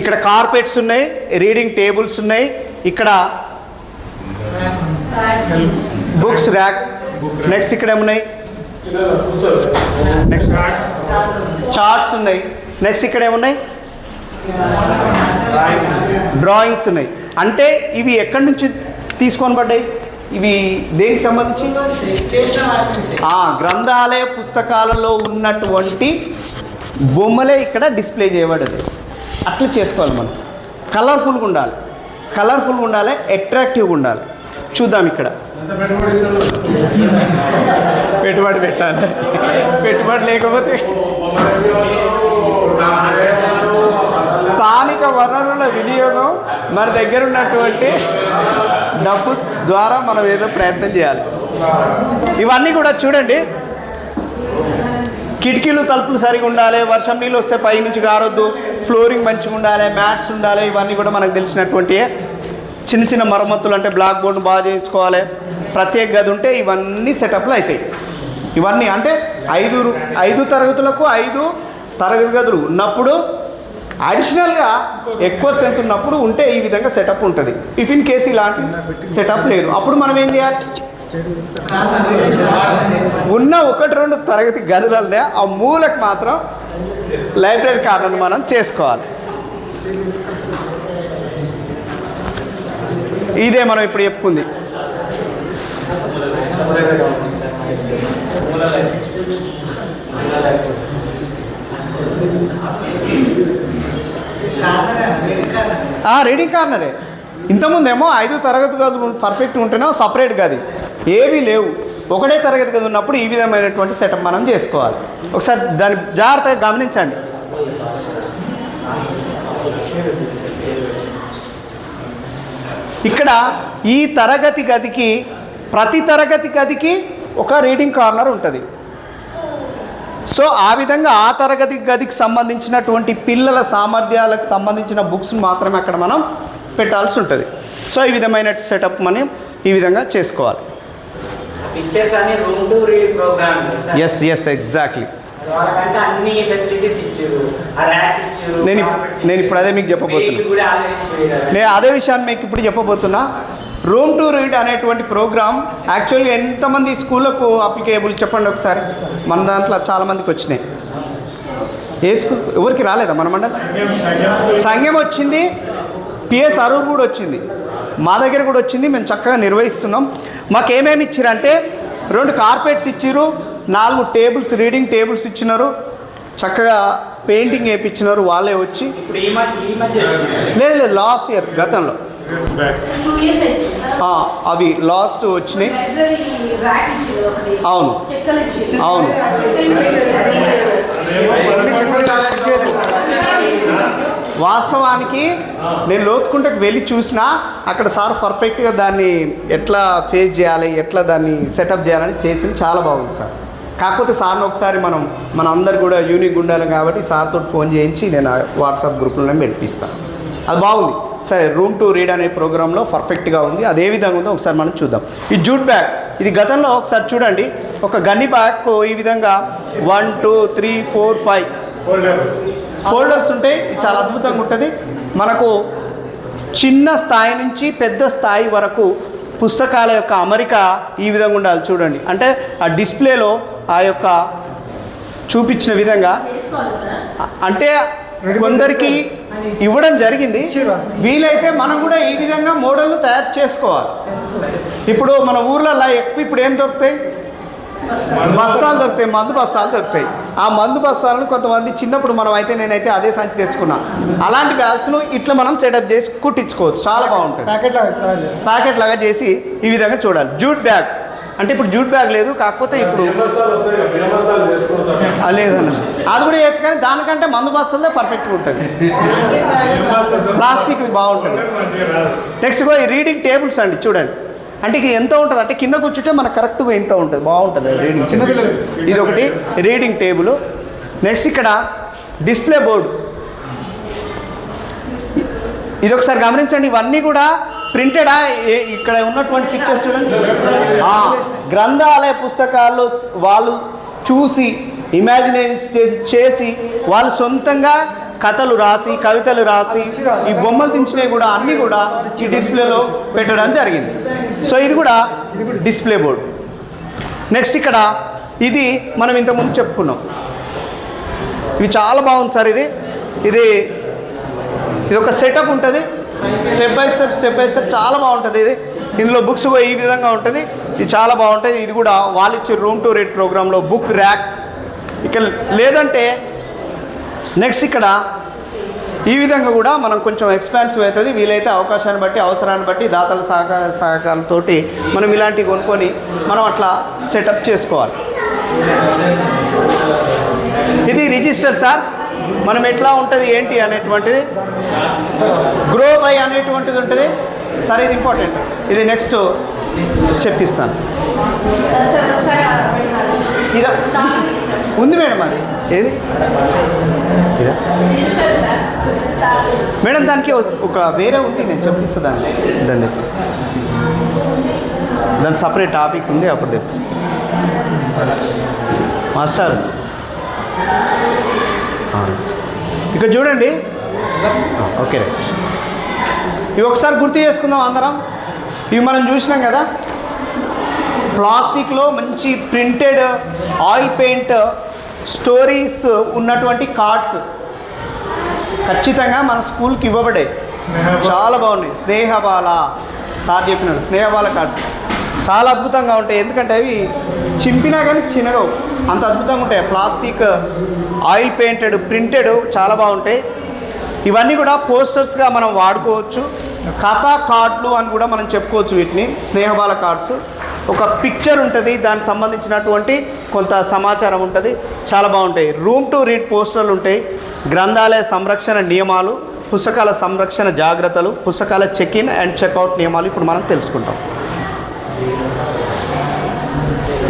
ఇక్కడ కార్పెట్స్ ఉన్నాయి reading tables ఉన్నాయి ఇక్కడ బుక్స్ ర్యాక్ నెక్స్ట్ ఇక్కడ ఏమున్నాయి? నెక్స్ట్ చార్ట్స్ ఉన్నాయి. నెక్స్ట్ ఇక్కడ ఏమున్నాయి? డ్రాయింగ్స్ ఉన్నాయి. అంటే ఇవి ఎక్కడి నుంచి తీసుకొని పడ్డాయి? ఇవి దేనికి సంబంధించి? గ్రంథాలయ పుస్తకాలలో ఉన్నటువంటి బొమ్మలే ఇక్కడ డిస్ప్లే చేయబడదు అట్లా చేసుకోవాలి మనం. కలర్ఫుల్గా ఉండాలి. కలర్ఫుల్గా ఉండాలి అట్రాక్టివ్గా ఉండాలి. చూద్దాం ఇక్కడ. పెట్టుబడి పెట్టాలి. పెట్టుబడి లేకపోతే స్థానిక వనరుల వినియోగం మన దగ్గర ఉన్నటువంటి డబ్బు ద్వారా మనం ఏదో ప్రయత్నం చేయాలి. ఇవన్నీ కూడా చూడండి. కిటికీలు తలుపులు సరిగా ఉండాలి. వర్షం నీళ్ళు వస్తే పై నుంచి కారొద్దు ఫ్లోరింగ్ మంచిగా ఉండాలి మ్యాట్స్ ఉండాలి ఇవన్నీ కూడా మనకు తెలిసినటువంటి చిన్న చిన్న మరమ్మతులు అంటే బ్లాక్ బోర్డును బాగా చేయించుకోవాలి. ప్రత్యేక గది ఉంటే ఇవన్నీ సెటప్లు అవుతాయి ఇవన్నీ అంటే ఐదు ఐదు తరగతులకు ఐదు తరగతి గదులు ఉన్నప్పుడు అడిషనల్గా ఎక్కువ స్ట్రెంత్ ఉన్నప్పుడు ఉంటే ఈ విధంగా సెటప్ ఉంటుంది. ఇఫ్ ఇన్ కేసు ఇలాంటి సెటప్ లేదు. అప్పుడు మనం ఏం చేయాలి? ఉన్న ఒకటి రెండు తరగతి గదులనే ఆ మూలకు మాత్రం లైబ్రరీ కార్డును మనం చేసుకోవాలి. ఇదే మనం ఇప్పుడు చెప్పుకుంది. ఆ, రీడింగ్ కార్నరే ఇంతకుముందేమో ఐదు తరగతి గదులు పర్ఫెక్ట్ ఉంటేనే సపరేట్ గది ఏవీ లేవు. ఒకటే తరగతి గది ఉన్నప్పుడు ఈ విధమైనటువంటి సెటప్ మనం చేసుకోవాలి. ఒకసారి దాన్ని జాగ్రత్తగా గమనించండి. ఇక్కడ ఈ తరగతి గదికి ప్రతి తరగతి గదికి ఒక రీడింగ్ కార్నర్ ఉంటుంది. సో ఆ విధంగా ఆ తరగతి గదికి సంబంధించినటువంటి పిల్లల సామర్థ్యాలకు సంబంధించిన బుక్స్ మాత్రమే అక్కడ మనం పెట్టాల్సి ఉంటుంది. సో ఈ విధమైన సెటప్ మనం ఈ విధంగా చేసుకోవాలి. పిక్చర్స్ అన్ని room to read program yes yes exactly నేను నేను ఇప్పుడు అదే మీకు చెప్పబోతున్నా. నేను అదే విషయాన్ని మీకు ఇప్పుడు చెప్పబోతున్నా. రూమ్ టు రీడ్ అనేటువంటి ప్రోగ్రామ్ యాక్చువల్గా ఎంతమంది స్కూళ్ళకు అప్లికేబుల్ చెప్పండి ఒకసారి. మన దాంట్లో చాలా మందికి వచ్చినాయి. ఏ స్కూల్ ఎవరికి రాలేదా మన మండలం? సంఘం వచ్చింది. పిఎస్ అరూర్ కూడా వచ్చింది. మా దగ్గర కూడా వచ్చింది మేము చక్కగా నిర్వహిస్తున్నాం. మాకు ఏమేమి ఇచ్చారంటే రెండు కార్పెట్స్ ఇచ్చిర్రు నాలుగు టేబుల్స్ రీడింగ్ టేబుల్స్ ఇచ్చినారు. చక్కగా పెయింటింగ్ వేయించినారు వాళ్ళే వచ్చి. లేదు లేదు లాస్ట్ ఇయర్ గతంలో. అవి లాస్ట్ వచ్చినాయి. అవును. అవును. వాస్తవానికి నేను లోతుకుంటకు వెళ్ళి చూసినా అక్కడ సార్ పర్ఫెక్ట్గా దాన్ని ఎట్లా ఫేస్ చేయాలి ఎట్లా దాన్ని సెటప్ చేయాలని చేసింది చాలా బాగుంది సార్. కాకపోతే సార్ని ఒకసారి మనం మన అందరు కూడా యూనిక్ ఉండాలి కాబట్టి సార్తో ఫోన్ చేయించి నేను వాట్సాప్ గ్రూప్లోనే పెట్టిస్తాను అది బాగుంది. సరే రూమ్ టు రీడ్ అనే ప్రోగ్రాంలో పర్ఫెక్ట్గా ఉంది. అది ఏ విధంగా ఉందో ఒకసారి మనం చూద్దాం. ఈ జూట్ బ్యాగ్ ఇది గతంలో ఒకసారి చూడండి. ఒక గన్ని బ్యాగ్ ఈ విధంగా one two three four five folders ఉంటాయి ఇది చాలా అద్భుతంగా ఉంటుంది. మనకు చిన్న స్థాయి నుంచి పెద్ద స్థాయి వరకు పుస్తకాల యొక్క అమరిక ఈ విధంగా ఉండాలి చూడండి. అంటే ఆ డిస్ప్లేలో ఆ యొక్క చూపించిన విధంగా అంటే కొందరికి ఇవ్వడం జరిగింది. వీలైతే మనం కూడా ఈ విధంగా మోడల్ను తయారు చేసుకోవాలి. ఇప్పుడు మన ఊర్లలో ఎక్కువ ఇప్పుడు ఏం దొరుకుతాయి? బస్సాలు దొరుకుతాయి మందు బస్సాలు దొరుకుతాయి. ఆ మందు బస్సాలను కొంతమంది చిన్నప్పుడు మనం అయితే నేనైతే అదే సంచి తెచ్చుకున్నా. అలాంటి బ్యాగ్స్ను ఇట్లా మనం సెటప్ చేసి కుట్టించుకోవచ్చు. చాలా బాగుంటుంది. ప్యాకెట్ లాగా. ప్యాకెట్ లాగా చేసి ఈ విధంగా చూడాలి. Jute bag. అంటే ఇప్పుడు జూట్ బ్యాగ్ లేదు కాకపోతే ఇప్పుడు లేదన్న అది కూడా చేయొచ్చు కానీ దానికంటే మందు బస్తాలే పర్ఫెక్ట్గా ఉంటుంది. ప్లాస్టిక్ బాగుంటుంది. నెక్స్ట్ ఈ రీడింగ్ టేబుల్స్ అండి చూడండి. అంటే ఇది ఎంత ఉంటుంది? అంటే కింద కూర్చుంటే మనకు కరెక్ట్గా ఎంత ఉంటుంది? బాగుంటుంది. రీడింగ్. ఇది ఒకటి. రీడింగ్ టేబుల్ నెక్స్ట్ ఇక్కడ డిస్ప్లే బోర్డు ఇది ఒకసారి గమనించండి. ఇవన్నీ కూడా ప్రింటెడా ఇక్కడ ఉన్నటువంటి పిక్చర్స్ చూడండి. గ్రంథాలయ పుస్తకాల్లో వాళ్ళు చూసి ఇమాజినేషన్ చేసి వాళ్ళు సొంతంగా కథలు రాసి కవితలు రాసి ఈ బొమ్మలు దించినవి కూడా అన్నీ కూడా ఈ డిస్ప్లేలో పెట్టడం జరిగింది. సో ఇది కూడా డిస్ప్లే బోర్డ్. నెక్స్ట్ ఇక్కడ ఇది మనం ఇంతకుముందు చెప్పుకున్నాం. ఇవి చాలా బాగుంది సార్ ఇది. ఇది ఇది ఒక సెటప్ ఉంటుంది. Step by step step by step చాలా బాగుంటుంది ఇది. ఇందులో బుక్స్ కూడా ఈ విధంగా ఉంటుంది. ఇది చాలా బాగుంటుంది. ఇది కూడా వాళ్ళు ఇచ్చే రూమ్ టు రేట్ ప్రోగ్రాంలో బుక్ ర్యాక్. ఇక లేదంటే నెక్స్ట్ ఇక్కడ ఈ విధంగా కూడా మనం కొంచెం ఎక్స్పాన్సివ్ అవుతుంది. వీలైతే అవకాశాన్ని బట్టి అవసరాన్ని బట్టి దాతల సహకార సహకారంతోటి మనం ఇలాంటివి కొనుక్కొని మనం అట్లా సెటప్ చేసుకోవాలి. ఇది రిజిస్టర్ సార్ మనం ఎట్లా ఉంటుంది ఏంటి అనేటువంటిది? గ్రో బై అనేటువంటిది ఉంటుంది. సార్ ఇది ఇంపార్టెంట్ ఇది నెక్స్ట్ చెప్పిస్తాను. ఇదా. ఉంది మేడం అది ఏది? మేడం దానికి ఒక- వేరే ఉంది నేను చెప్పిస్తాను దాన్ని దాన్ని తెప్పిస్తాను దాని సపరేట్ టాపిక్ ఉంది అప్పుడు తెప్పిస్తాను మాస్టర్. ఇక చూడండి. Okay right. ఇవి ఒకసారి గుర్తు చేసుకుందాం అందరం. ఇవి మనం చూసినాం కదా. ప్లాస్టిక్లో మంచి ప్రింటెడ్ ఆయిల్ పెయింట్ స్టోరీస్ ఉన్నటువంటి కార్డ్స్ ఖచ్చితంగా మన స్కూల్కి ఇవ్వబడే. చాలా బాగున్నాయి స్నేహబాల. సార్ చెప్పినారు. స్నేహబాల కార్డ్స్. చాలా అద్భుతంగా ఉంటాయి. ఎందుకంటే అవి చింపినా కానీ చినగవు. అంత అద్భుతంగా ఉంటాయి. ప్లాస్టిక్ ఆయిల్ పెయింటెడ్ ప్రింటెడ్ చాలా బాగుంటాయి. ఇవన్నీ కూడా పోస్టర్స్గా మనం వాడుకోవచ్చు. కథా కార్డులు అని కూడా మనం చెప్పుకోవచ్చు వీటిని. స్నేహబాల కార్డ్స్. ఒక పిక్చర్ ఉంటుంది. దానికి సంబంధించినటువంటి కొంత సమాచారం ఉంటుంది. చాలా బాగుంటాయి. రూమ్ టు రీడ్ పోస్టర్లు ఉంటాయి. గ్రంథాలయ సంరక్షణ నియమాలు పుస్తకాల సంరక్షణ జాగ్రత్తలు పుస్తకాల చెక్ ఇన్ అండ్ చెక్అవుట్ నియమాలు ఇప్పుడు మనం తెలుసుకుంటాం.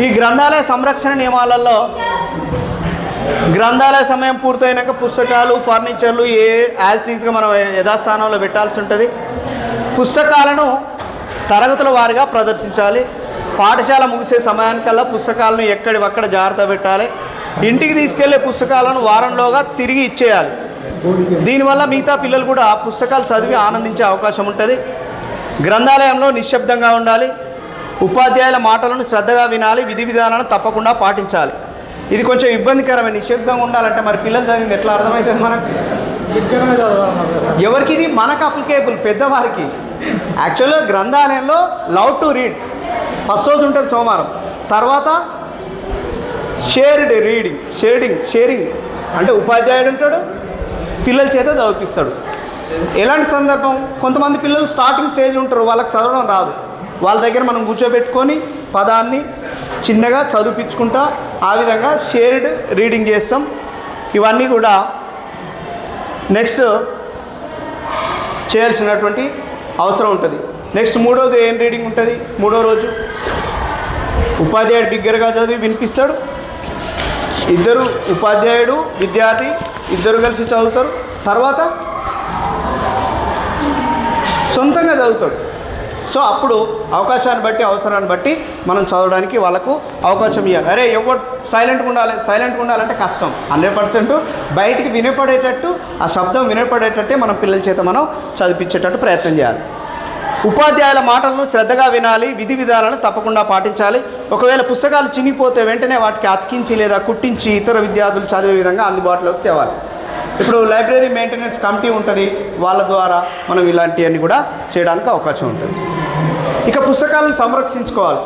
ఈ గ్రంథాలయ సంరక్షణ నియమాలలో గ్రంథాలయ సమయం పూర్తయినాక పుస్తకాలు ఫర్నిచర్లు ఏ యాజ్ టీజ్గా మనం యథాస్థానంలో పెట్టాల్సి ఉంటుంది. పుస్తకాలను తరగతుల వారిగా ప్రదర్శించాలి. పాఠశాల ముగిసే సమయానికల్లా పుస్తకాలను ఎక్కడివక్కడ జాగ్రత్త పెట్టాలి? ఇంటికి తీసుకెళ్ళే పుస్తకాలను వారంలోగా తిరిగి ఇచ్చేయాలి. దీనివల్ల మిగతా పిల్లలు కూడా పుస్తకాలు చదివి ఆనందించే అవకాశం ఉంటుంది. గ్రంథాలయంలో నిశ్శబ్దంగా ఉండాలి. ఉపాధ్యాయుల మాటలను శ్రద్ధగా వినాలి. విధి విధానాలను తప్పకుండా పాటించాలి. ఇది కొంచెం ఇబ్బందికరమైన నిశ్శబ్దంగా ఉండాలంటే మరి పిల్లలు చదివింది ఎట్లా అర్థమవుతుంది మనకు? ఎవరికి ఇది మనకు అప్లికేబుల్ పెద్దవారికి. యాక్చువల్గా గ్రంథాలయంలో లవ్ టు రీడ్. ఫస్ట్ రోజు ఉంటుంది సోమవారం. తర్వాత షేర్డ్ రీడింగ్ షేరింగ్ షేరింగ్ అంటే ఉపాధ్యాయుడు ఉంటాడు పిల్లల చేత చదివిపిస్తాడు. ఎలాంటి సందర్భం? కొంతమంది పిల్లలు స్టార్టింగ్ స్టేజ్ ఉంటారు వాళ్ళకి చదవడం రాదు. వాళ్ళ దగ్గర మనం కూర్చోబెట్టుకొని పదాన్ని చిన్నగా చదివించుకుంటా ఆ విధంగా షేర్డ్ రీడింగ్ చేస్తాం. ఇవన్నీ కూడా నెక్స్ట్ చేయాల్సినటువంటి అవసరం ఉంటుంది. నెక్స్ట్ మూడోది ఏం రీడింగ్ ఉంటుంది? మూడో రోజు ఉపాధ్యాయుడు బిగ్గరగా చదివి వినిపిస్తాడు. ఇద్దరు ఉపాధ్యాయుడు విద్యార్థి ఇద్దరు కలిసి చదువుతారు. తర్వాత సొంతంగా చదువుతాడు. సో అప్పుడు అవకాశాన్ని బట్టి అవసరాన్ని బట్టి మనం చదవడానికి వాళ్ళకు అవకాశం ఇవ్వాలి అరే ఎవరు సైలెంట్గా ఉండాలి సైలెంట్గా ఉండాలంటే కష్టం. హండ్రెడ్ పర్సెంట్ బయటికి వినపడేటట్టు ఆ శబ్దం వినపడేటట్టే మనం పిల్లల చేత మనం చదివించేటట్టు ప్రయత్నం చేయాలి. ఉపాధ్యాయుల మాటలను శ్రద్ధగా వినాలి విధి విధానాలను తప్పకుండా పాటించాలి. ఒకవేళ పుస్తకాలు చినిగిపోతే వెంటనే వాటికి అతికించి లేదా కుట్టించి ఇతర విద్యార్థులు చదివే విధంగా అందుబాటులోకి తేవాలి. ఇప్పుడు లైబ్రరీ మెయింటెనెన్స్ కమిటీ ఉంటుంది. వాళ్ళ ద్వారా మనం ఇలాంటివన్నీ కూడా చేయడానికి అవకాశం ఉంటుంది. ఇక పుస్తకాలను సంరక్షించుకోవాలి.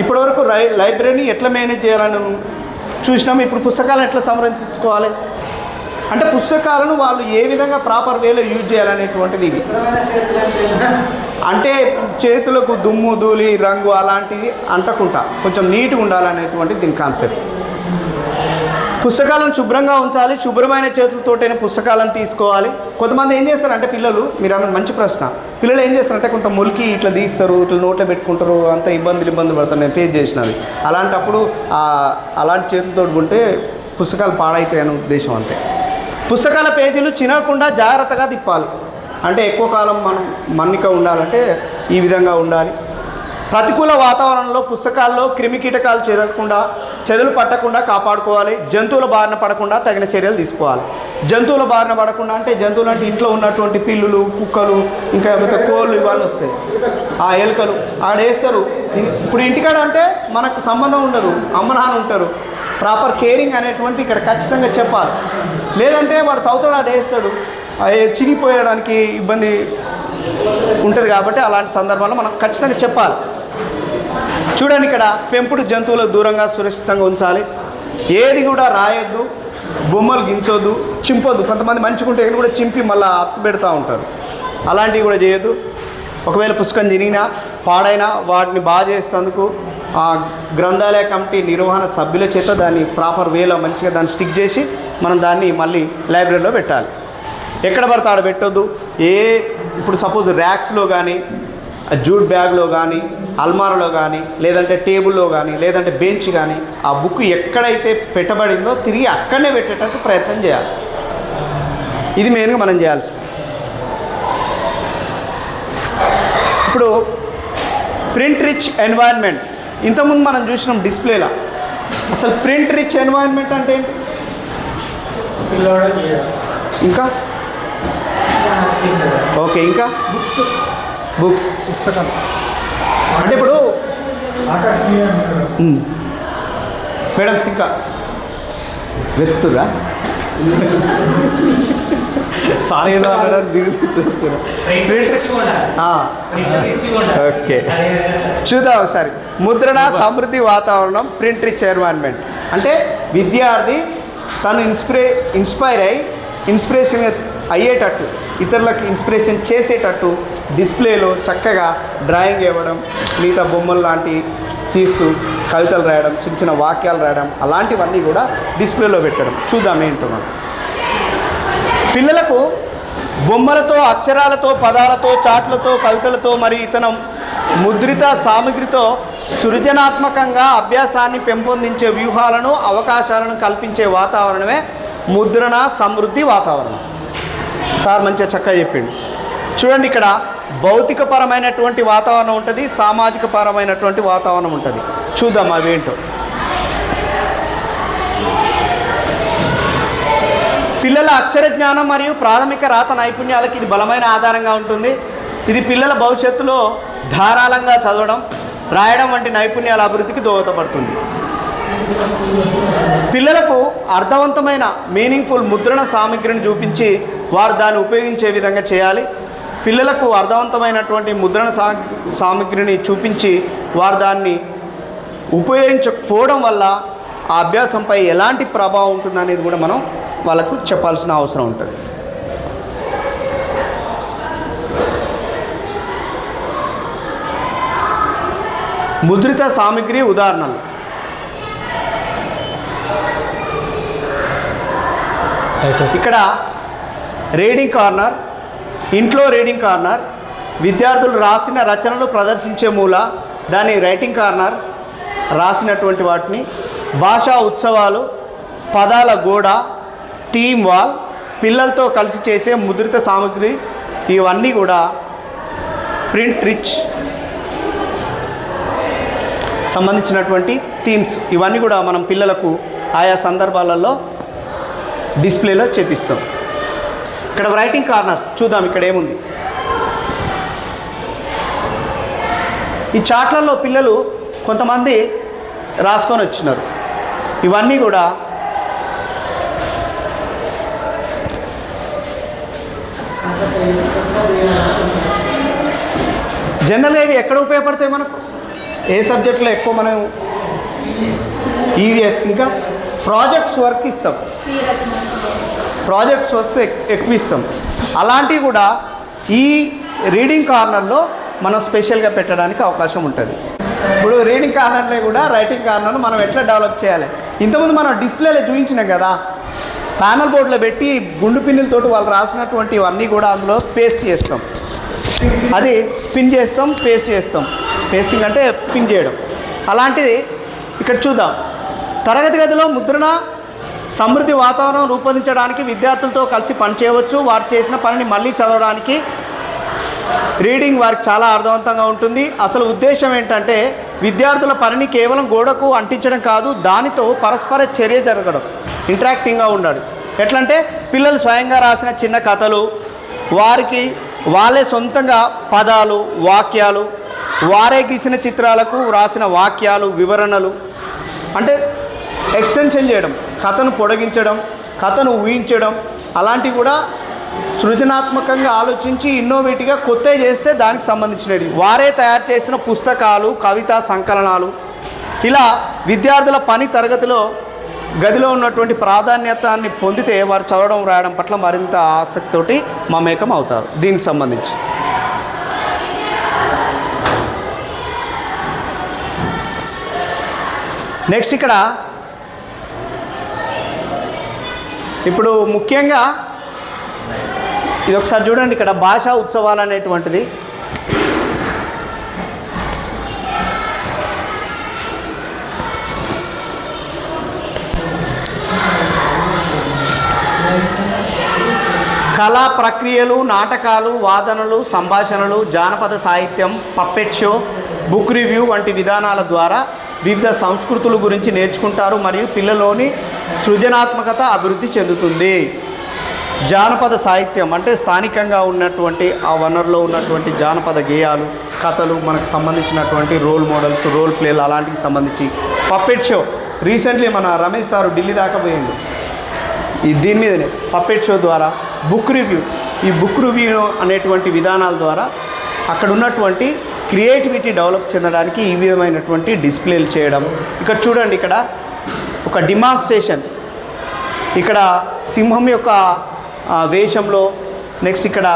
ఇప్పటివరకు రై లైబ్రరీని ఎట్లా మేనేజ్ చేయాలని చూసినాం. ఇప్పుడు పుస్తకాలను ఎట్లా సంరక్షించుకోవాలి? అంటే పుస్తకాలను వాళ్ళు ఏ విధంగా ప్రాపర్ వేలో యూజ్ చేయాలనేటువంటిది ఇది. అంటే చేతులకు దుమ్ము ధూళి రంగు అలాంటివి అంటకుండా కొంచెం నీట్గా ఉండాలనేటువంటి దీని కాన్సెప్ట్ పుస్తకాలను శుభ్రంగా ఉంచాలి శుభ్రమైన చేతులతోటైన పుస్తకాలను తీసుకోవాలి. కొంతమంది ఏం చేస్తారంటే పిల్లలు మీరు అన్న మంచి ప్రశ్న. పిల్లలు ఏం చేస్తారంటే కొంత ములికి ఇట్లా తీస్తారు ఇట్లా నోట్లో పెట్టుకుంటారు అంత ఇబ్బందులు ఇబ్బందులు పడతారు నేను ఫేస్ చేసినది అలాంటప్పుడు అలాంటి చేతులతో ఉంటే పుస్తకాలు పాడైతాయి అనే ఉద్దేశం అంతే. పుస్తకాల పేజీలు చినకుండా జాగ్రత్తగా తిప్పాలి. అంటే ఎక్కువ కాలం మనం మన్నిక ఉండాలంటే ఈ విధంగా ఉండాలి. ప్రతికూల వాతావరణంలో పుస్తకాల్లో క్రిమి కీటకాలు చేరకుండా చెదులు పట్టకుండా కాపాడుకోవాలి. జంతువుల బారిన పడకుండా తగిన చర్యలు తీసుకోవాలి. జంతువుల బారిన పడకుండా అంటే జంతువులు అంటే ఇంట్లో ఉన్నటువంటి పిల్లులు కుక్కలు ఇంకా ఏమైతే కోళ్ళు ఇవన్నీ వస్తాయి. ఆ ఎలుకలు ఆడ వేస్తారు ఇప్పుడు ఇంటికాడ అంటే మనకు సంబంధం ఉండదు. అమ్మ నాన్న ఉంటారు. ప్రాపర్ కేరింగ్ అనేటువంటి ఇక్కడ ఖచ్చితంగా చెప్పాలి. లేదంటే వాడు చదువుతాడు ఆడ వేస్తాడు. అవి ఇబ్బంది ఉంటుంది కాబట్టి అలాంటి సందర్భాల్లో మనం ఖచ్చితంగా చెప్పాలి. చూడండి ఇక్కడ పెంపుడు జంతువులకు దూరంగా సురక్షితంగా ఉంచాలి. ఏది కూడా రాయొద్దు బొమ్మలు గించొద్దు చింపొద్దు. కొంతమంది మంచుకుంటే కూడా చింపి మళ్ళీ అప్పు పెడతా ఉంటారు. అలాంటివి కూడా చేయొద్దు. ఒకవేళ పుస్తకం చినిగినా పాడైనా వాటిని బాగా చేసేందుకు ఆ గ్రంథాలయ కమిటీ నిర్వహణ సభ్యుల చేత దాన్ని ప్రాపర్ వేలో మంచిగా దాన్ని స్టిక్ చేసి మనం దాన్ని మళ్ళీ లైబ్రరీలో పెట్టాలి. ఎక్కడ పడితే ఆడ పెట్టొద్దు. ఏ ఇప్పుడు సపోజ్ ర్యాక్స్లో కానీ జూట్ బ్యాగ్లో కానీ అల్మారాలో కానీ లేదంటే టేబుల్లో కానీ లేదంటే బెంచ్ కానీ ఆ బుక్ ఎక్కడైతే పెట్టబడిందో తిరిగి అక్కడనే పెట్టేటట్టు ప్రయత్నం చేయాలి. ఇది మెయిన్గా మనం చేయాల్సింది. ఇప్పుడు ప్రింట్ రిచ్ ఎన్వైర్న్మెంట్. ఇంతకుముందు మనం చూసినాం డిస్ప్లేలా. అసలు ప్రింట్ రిచ్ ఎన్వైర్న్మెంట్ అంటే ఏంటి? ఇంకా? ఓకే ఇంకా? బుక్స్. బుక్స్. పుస్తకం. అంటే ఇప్పుడు. మేడం ఇంకా వెతురా ఓకే. చూద్దాం ఒకసారి. ముద్రణ సమృద్ధి వాతావరణం ప్రింట్ రిచ్ ఎన్వైర్న్మెంట్ అంటే విద్యార్థి తను ఇన్స్పిరే ఇన్స్పైర్ అయ్యి ఇన్స్పిరేషన్ అయ్యేటట్టు ఇతరులకు ఇన్స్పిరేషన్ చేసేటట్టు డిస్ప్లేలో చక్కగా డ్రాయింగ్ ఇవ్వడం మిగతా బొమ్మలు లాంటి తీస్తూ కవితలు రాయడం చిన్న చిన్న వాక్యాలు రాయడం అలాంటివన్నీ కూడా డిస్ప్లేలో పెట్టడం. చూద్దాం ఏంటో మనం. పిల్లలకు బొమ్మలతో అక్షరాలతో పదాలతో చాట్లతో కవితలతో మరి ఇతను ముద్రిత సామగ్రితో సృజనాత్మకంగా అభ్యాసాన్ని పెంపొందించే వ్యూహాలను అవకాశాలను కల్పించే వాతావరణమే ముద్రణ సమృద్ధి వాతావరణం. సార్ మంచిగా చక్కగా చెప్పిండు. చూడండి ఇక్కడ భౌతికపరమైనటువంటి వాతావరణం ఉంటుంది సామాజిక పరమైనటువంటి వాతావరణం ఉంటుంది. చూద్దాం అవేంటో. పిల్లల అక్షర జ్ఞానం మరియు ప్రాథమిక రాత నైపుణ్యాలకు ఇది బలమైన ఆధారంగా ఉంటుంది. ఇది పిల్లల భవిష్యత్తులో ధారాళంగా చదవడం రాయడం వంటి నైపుణ్యాల అభివృద్ధికి దోహదపడుతుంది. పిల్లలకు అర్థవంతమైన మీనింగ్ఫుల్ ముద్రణ సామగ్రిని చూపించి వారు దాన్ని ఉపయోగించే విధంగా చేయాలి. పిల్లలకు అర్థవంతమైనటువంటి ముద్రణ సామగ్రిని చూపించి వారు దాన్ని ఉపయోగించకపోవడం వల్ల ఆ అభ్యాసంపై ఎలాంటి ప్రభావం ఉంటుందనేది కూడా మనం వాళ్ళకు చెప్పాల్సిన అవసరం ఉంటుంది. ముద్రిత సామగ్రి ఉదాహరణలు. ఇక్కడ రీడింగ్ కార్నర్ ఇంట్లో రీడింగ్ కార్నర్ విద్యార్థులు రాసిన రచనలు ప్రదర్శించే మూల దాని రైటింగ్ కార్నర్ రాసినటువంటి వాటిని భాషా ఉత్సవాలు పదాల గోడ థీమ్ వాల్ పిల్లలతో కలిసి చేసే ముద్రిత సామగ్రి ఇవన్నీ కూడా ప్రింట్ రిచ్ సంబంధించినటువంటి థీమ్స్. ఇవన్నీ కూడా మనం పిల్లలకు ఆయా సందర్భాలలో డిస్ప్లేలో చేపిస్తాం. ఇక్కడ రైటింగ్ కార్నర్స్ చూద్దాం ఇక్కడ ఏముంది. ఈ చాట్లలో పిల్లలు కొంతమంది రాసుకొని వచ్చినారు. ఇవన్నీ కూడా జనరల్గా ఇవి ఎక్కడ ఉపయోగపడతాయి మనకు? ఏ సబ్జెక్ట్లో ఎక్కువ మనం ఈవీఎస్ ఇంకా ప్రాజెక్ట్స్ వర్క్ ఇస్తాం. ప్రాజెక్ట్స్ వర్క్స్ ఎక్- ఎక్కువ ఇస్తాం. అలాంటివి కూడా ఈ రీడింగ్ కార్నర్లో మనం స్పెషల్గా పెట్టడానికి అవకాశం ఉంటుంది. ఇప్పుడు రీడింగ్ కార్నర్లో కూడా రైటింగ్ కార్నర్ను మనం ఎట్లా డెవలప్ చేయాలి? ఇంతకుముందు మనం డిస్ప్లేలో చూపించినాం కదా ప్యానల్ బోర్డులో పెట్టి గుండు పిన్నులతోటి వాళ్ళు రాసినటువంటి ఇవన్నీ కూడా అందులో పేస్ట్ చేస్తాం. అది పిన్ చేస్తాం పేస్ట్ చేస్తాం. పేస్టింగ్ అంటే పిన్ చేయడం. అలాంటిది ఇక్కడ చూద్దాం. తరగతి గదిలో ముద్రణ సమృద్ధి వాతావరణం రూపొందించడానికి విద్యార్థులతో కలిసి పనిచేయవచ్చు వారు చేసిన పనిని మళ్ళీ చదవడానికి రీడింగ్ వారికి చాలా అర్థవంతంగా ఉంటుంది. అసలు ఉద్దేశం ఏంటంటే విద్యార్థుల పనిని కేవలం గోడకు అంటించడం కాదు దానితో పరస్పర చర్య జరగడం ఇంటరాక్టింగ్గా ఉండాలి. ఎట్లంటే పిల్లలు స్వయంగా రాసిన చిన్న కథలు వారికి వాళ్ళే సొంతంగా పదాలు వాక్యాలు వారే గీసిన చిత్రాలకు రాసిన వాక్యాలు వివరణలు అంటే ఎక్స్టెన్షన్ చేయడం కథను పొడిగించడం కథను ఊహించడం అలాంటివి కూడా సృజనాత్మకంగా ఆలోచించి ఇన్నోవేటివ్గా కొత్త చేస్తే దానికి సంబంధించినవి. వారే తయారు చేసిన పుస్తకాలు కవితా సంకలనాలు. ఇలా విద్యార్థుల పని తరగతిలో గదిలో ఉన్నటువంటి ప్రాధాన్యతని పొందితే వారు చదవడం రాయడం పట్ల మరింత ఆసక్తితోటి మమేకం అవుతారు దీనికి సంబంధించి. నెక్స్ట్ ఇక్కడ ఇప్పుడు ముఖ్యంగా ఇది ఒకసారి చూడండి ఇక్కడ భాషా ఉత్సవాలు అనేటువంటిది కళా ప్రక్రియలు నాటకాలు వాదనలు సంభాషణలు జానపద సాహిత్యం పప్పెట్ షో బుక్ రివ్యూ వంటి విధానాల ద్వారా వివిధ సంస్కృతుల గురించి నేర్చుకుంటారు మరియు పిల్లలోని సృజనాత్మకత అభివృద్ధి చెందుతుంది. జానపద సాహిత్యం అంటే స్థానికంగా ఉన్నటువంటి ఆ వనరులో ఉన్నటువంటి జానపద గేయాలు కథలు మనకు సంబంధించినటువంటి రోల్ మోడల్స్ రోల్ ప్లేలు అలాంటికి సంబంధించి పప్పెట్ షో. రీసెంట్లీ మన రమేష్ సారు ఢిల్లీ దాకా పోయిండు. ఈ దీని మీదనే పప్పెట్ షో ద్వారా బుక్ రివ్యూ. ఈ బుక్ రివ్యూ అనేటువంటి విధానాల ద్వారా అక్కడ ఉన్నటువంటి క్రియేటివిటీ డెవలప్ చెందడానికి ఈ విధమైనటువంటి డిస్ప్లేలు చేయడం. ఇక్కడ చూడండి ఇక్కడ ఒక డిమాన్స్ట్రేషన్. ఇక్కడ సింహం యొక్క ఆ, వేషంలో నెక్స్ట్ ఇక్కడ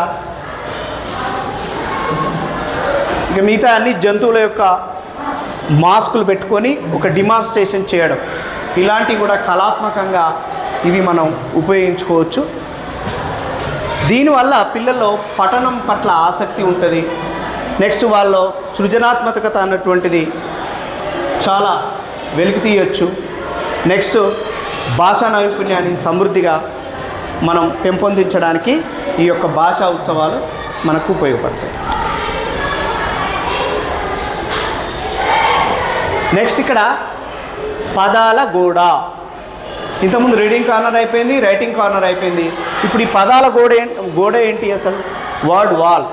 ఇక మిగతా అన్ని జంతువుల యొక్క మాస్కులు పెట్టుకొని ఒక డిమాన్స్ట్రేషన్ చేయడం. ఇలాంటివి కూడా కళాత్మకంగా ఇవి మనం ఉపయోగించుకోవచ్చు. దీనివల్ల పిల్లల్లో పఠనం పట్ల ఆసక్తి ఉంటుంది. నెక్స్ట్ వాళ్ళలో సృజనాత్మకత అన్నటువంటిది చాలా వెలికి తీయొచ్చు నెక్స్ట్ భాషా నైపుణ్యాన్ని సమృద్ధిగా మనం పెంపొందించడానికి ఈ యొక్క భాషా ఉత్సవాలు మనకు ఉపయోగపడతాయి. నెక్స్ట్ ఇక్కడ పదాల గోడ. ఇంతకుముందు రీడింగ్ కార్నర్ అయిపోయింది రైటింగ్ కార్నర్ అయిపోయింది. ఇప్పుడు ఈ పదాల గోడ గోడ ఏంటి అసలు? వర్డ్ వాల్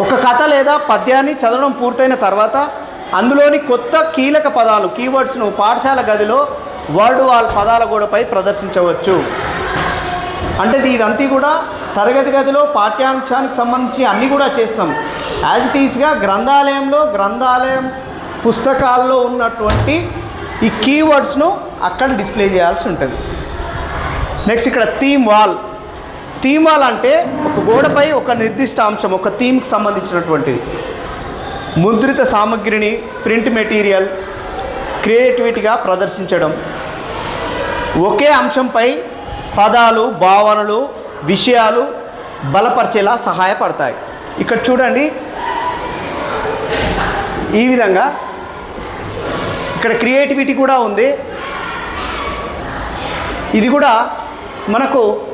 ఒక కథ లేదా పద్యాన్ని చదవడం పూర్తయిన తర్వాత అందులోని కొత్త కీలక పదాలు కీవర్డ్స్ను పాఠశాల గదిలో వర్డ్ వాల్ పదాల గోడపై ప్రదర్శించవచ్చు. అంటే ఇది- ఇదంతా కూడా తరగతి గదిలో పాఠ్యాంశానికి సంబంధించి అన్నీ కూడా చేస్తాం. యాజ్ ఇట్ ఈస్గా గ్రంథాలయంలో గ్రంథాలయం పుస్తకాల్లో ఉన్నటువంటి ఈ కీవర్డ్స్ను అక్కడ డిస్ప్లే చేయాల్సి ఉంటుంది. నెక్స్ట్ ఇక్కడ థీమ్ వాల్ థీమ్ వాల్ అంటే ఒక గోడపై ఒక నిర్దిష్ట అంశం ఒక థీమ్కి సంబంధించినటువంటిది. ముద్రిత సామగ్రిని ప్రింట్ మెటీరియల్ క్రియేటివిటీగా ప్రదర్శించడం. ఒకే అంశంపై పదాలు భావనలు విషయాలు బలపరిచేలా సహాయపడతాయి. ఇక్కడ చూడండి. ఈ విధంగా ఇక్కడ క్రియేటివిటీ కూడా ఉంది. ఇది కూడా మనకు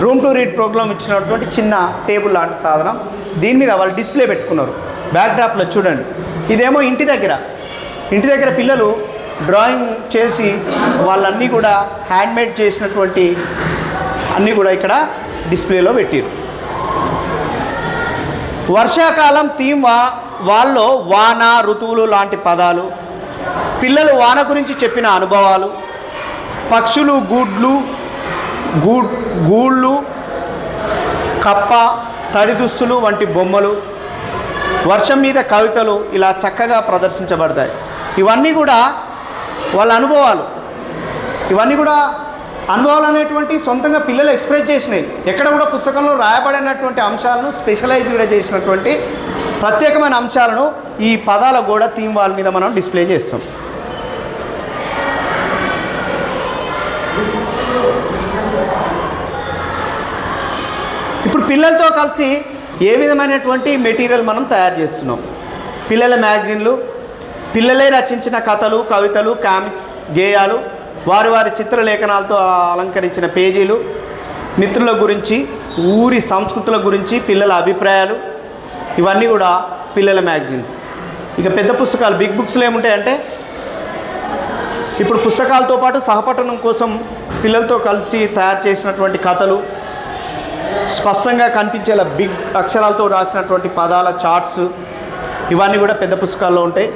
రూమ్ టు రీడ్ ప్రోగ్రామ్ ఇచ్చినటువంటి చిన్న టేబుల్ లాంటి సాధనం. దీని మీద వాళ్ళు డిస్ప్లే పెట్టుకున్నారు. బ్యాక్డ్రాప్లో చూడండి. ఇదేమో ఇంటి దగ్గర. ఇంటి దగ్గర పిల్లలు డ్రాయింగ్ చేసి వాళ్ళన్నీ కూడా హ్యాండ్మేడ్ చేసినటువంటి అన్నీ కూడా ఇక్కడ డిస్ప్లేలో పెట్టారు. వర్షాకాలం థీమ్ వాళ్ళలో వాన ఋతువులు లాంటి పదాలు పిల్లలు వాన గురించి చెప్పిన అనుభవాలు పక్షులు గూడ్లు గూ గూళ్ళు కప్ప తడి దుస్తులు వంటి బొమ్మలు వర్షం మీద కవితలు ఇలా చక్కగా ప్రదర్శించబడతాయి. ఇవన్నీ కూడా వాళ్ళ అనుభవాలు. ఇవన్నీ కూడా అనుభవాలు అనేటువంటి సొంతంగా పిల్లలు ఎక్స్ప్రెస్ చేసినాయి ఎక్కడ కూడా పుస్తకంలో రాయబడినటువంటి అంశాలను స్పెషలైజ్గా చేసినటువంటి ప్రత్యేకమైన అంశాలను ఈ పదాల గోడ థీమ్ వాల్ మీద మనం డిస్ప్లే చేస్తాం. ఇప్పుడు పిల్లలతో కలిసి ఏ విధమైనటువంటి మెటీరియల్ మనం తయారు చేస్తున్నాం? పిల్లల మ్యాగజైన్లు పిల్లలే రచించిన కథలు కవితలు కామిక్స్ గేయాలు వారి వారి చిత్రలేఖనాలతో అలంకరించిన పేజీలు మిత్రుల గురించి ఊరి సంస్కృతుల గురించి పిల్లల అభిప్రాయాలు ఇవన్నీ కూడా పిల్లల మ్యాగజైన్స్. ఇక పెద్ద పుస్తకాలు బిగ్ బుక్స్లో ఏముంటాయంటే ఇప్పుడు పుస్తకాలతో పాటు సహపఠనం కోసం పిల్లలతో కలిసి తయారు చేసినటువంటి కథలు స్పష్టంగా కనిపించేలా బిగ్ అక్షరాలతో రాసినటువంటి పదాల చార్ట్స్ ఇవన్నీ కూడా పెద్ద పుస్తకాల్లో ఉంటాయి.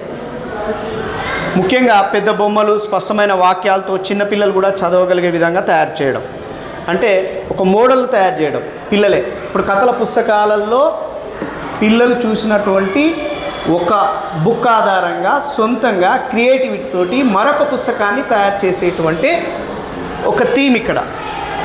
ముఖ్యంగా పెద్ద బొమ్మలు స్పష్టమైన వాక్యాలతో చిన్నపిల్లలు కూడా చదవగలిగే విధంగా తయారు చేయడం. అంటే ఒక మోడల్ తయారు చేయడం పిల్లలే. ఇప్పుడు కథల పుస్తకాలలో పిల్లలు చూసినటువంటి ఒక బుక్ ఆధారంగా సొంతంగా క్రియేటివిటీతోటి మరొక పుస్తకాన్ని తయారు చేసేటువంటి ఒక థీమ్ ఇక్కడ.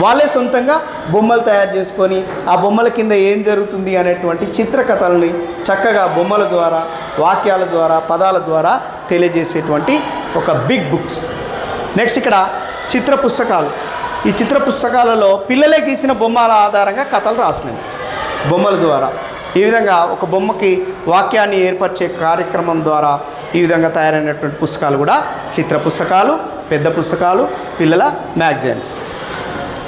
వాళ్ళే సొంతంగా బొమ్మలు తయారు చేసుకొని ఆ బొమ్మల కింద ఏం జరుగుతుంది అనేటువంటి చిత్రకథల్ని చక్కగా బొమ్మల ద్వారా వాక్యాల ద్వారా పదాల ద్వారా తెలియజేసేటువంటి ఒక బిగ్ బుక్స్ నెక్స్ట్ ఇక్కడ చిత్ర పుస్తకాలు. ఈ చిత్ర పుస్తకాలలో పిల్లలే గీసిన బొమ్మల ఆధారంగా కథలు రాసినవి బొమ్మల ద్వారా. ఈ విధంగా ఒక బొమ్మకి వాక్యాన్ని ఏర్పరిచే కార్యక్రమం ద్వారా ఈ విధంగా తయారైనటువంటి పుస్తకాలు కూడా చిత్ర పుస్తకాలు పెద్ద పుస్తకాలు పిల్లల మ్యాగజైన్స్.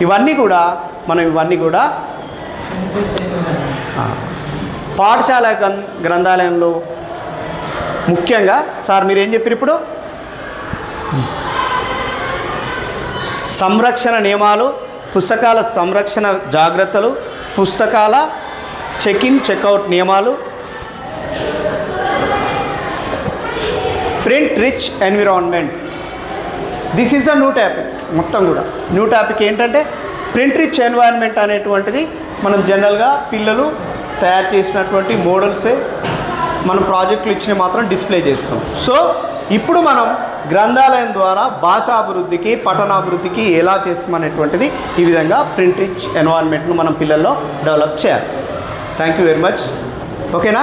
ఇవన్నీ కూడా మనం ఇవన్నీ కూడా పాఠశాల గ్రం- గ్రంథాలయంలో ముఖ్యంగా సార్ మీరు ఏం చెప్పారు ఇప్పుడు? సంరక్షణ నియమాలు పుస్తకాల సంరక్షణ జాగ్రత్తలు పుస్తకాల చెక్ ఇన్ చెక్అవుట్ నియమాలు print rich environment this is the new topic మొత్తం కూడా. న్యూ టాపిక్ ఏంటంటే ప్రింట్ రిచ్ ఎన్వైర్న్మెంట్ అనేటువంటిది మనం జనరల్గా పిల్లలు తయారు చేసినటువంటి మోడల్సే మనం ప్రాజెక్టులు ఇచ్చిన మాత్రం డిస్ప్లే చేస్తాం. సో ఇప్పుడు మనం గ్రంథాలయం ద్వారా భాషాభివృద్ధికి పఠనాభివృద్ధికి ఎలా చేస్తామనేటువంటిది ఈ విధంగా ప్రింట్ రిచ్ ఎన్వైర్న్మెంట్ను మనం పిల్లల్లో డెవలప్ చేయాలి. Thank you very much. ఓకేనా?